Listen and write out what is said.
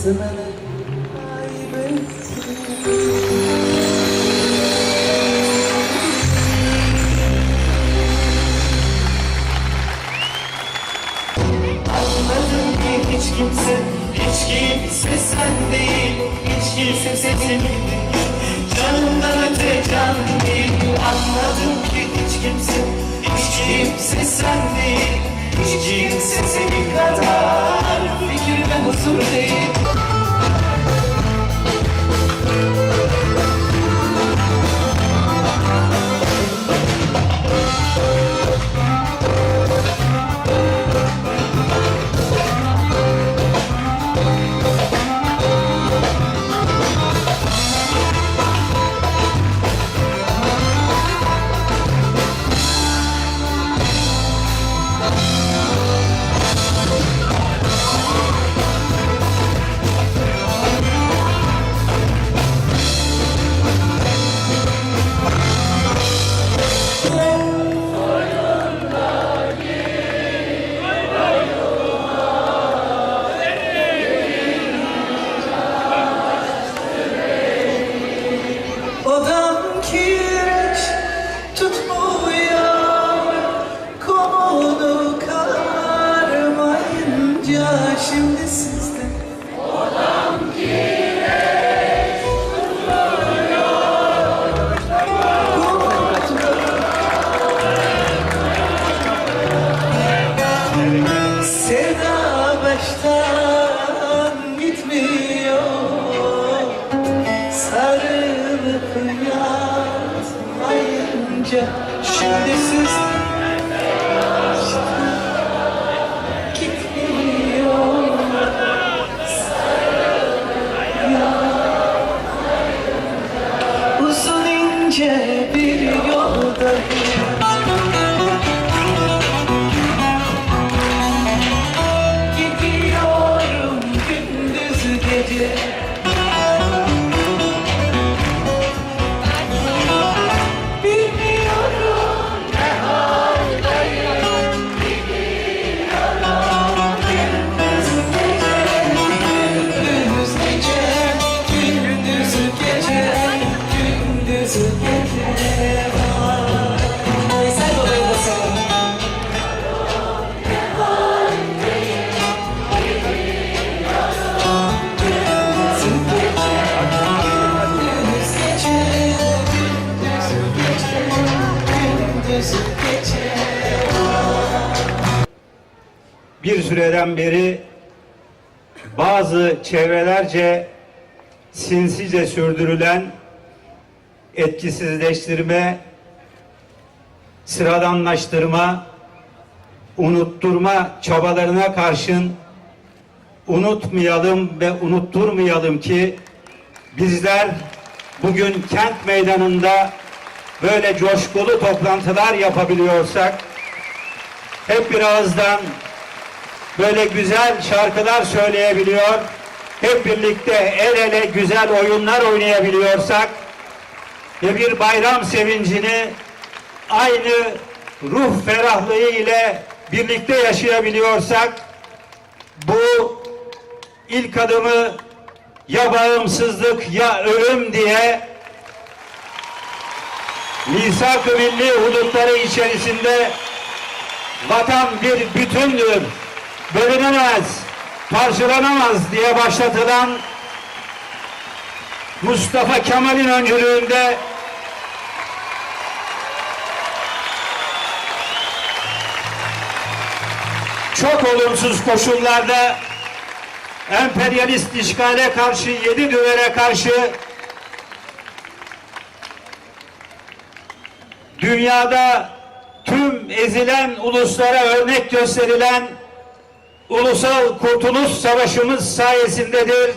esmeni kaybettim hiç kimse Hiç kimse sen değil Hiç kimse senin Canımdan öte can değil Anladım ki hiç kimse Hiç kimse sen değil Hiç kimse senin kadar Şimdi siz bir süreden beri bazı çevrelerce sinsice sürdürülen etkisizleştirme, sıradanlaştırma, unutturma çabalarına karşın unutmayalım ve unutturmayalım ki bizler bugün kent meydanında böyle coşkulu toplantılar yapabiliyorsak hep bir ağızdan böyle güzel şarkılar söyleyebiliyor, hep birlikte el ele güzel oyunlar oynayabiliyorsak ve bir bayram sevincini aynı ruh ferahlığı ile birlikte yaşayabiliyorsak bu ilk adımı ya bağımsızlık ya ölüm diye misak-ı milli hudutları içerisinde vatan bir bütündür, bölünemez, parçalanamaz diye başlatılan Mustafa Kemal'in öncülüğünde çok olumsuz koşullarda emperyalist işgale karşı, yedi düvere karşı dünyada tüm ezilen uluslara örnek gösterilen Ulusal Kurtuluş Savaşımız sayesindedir.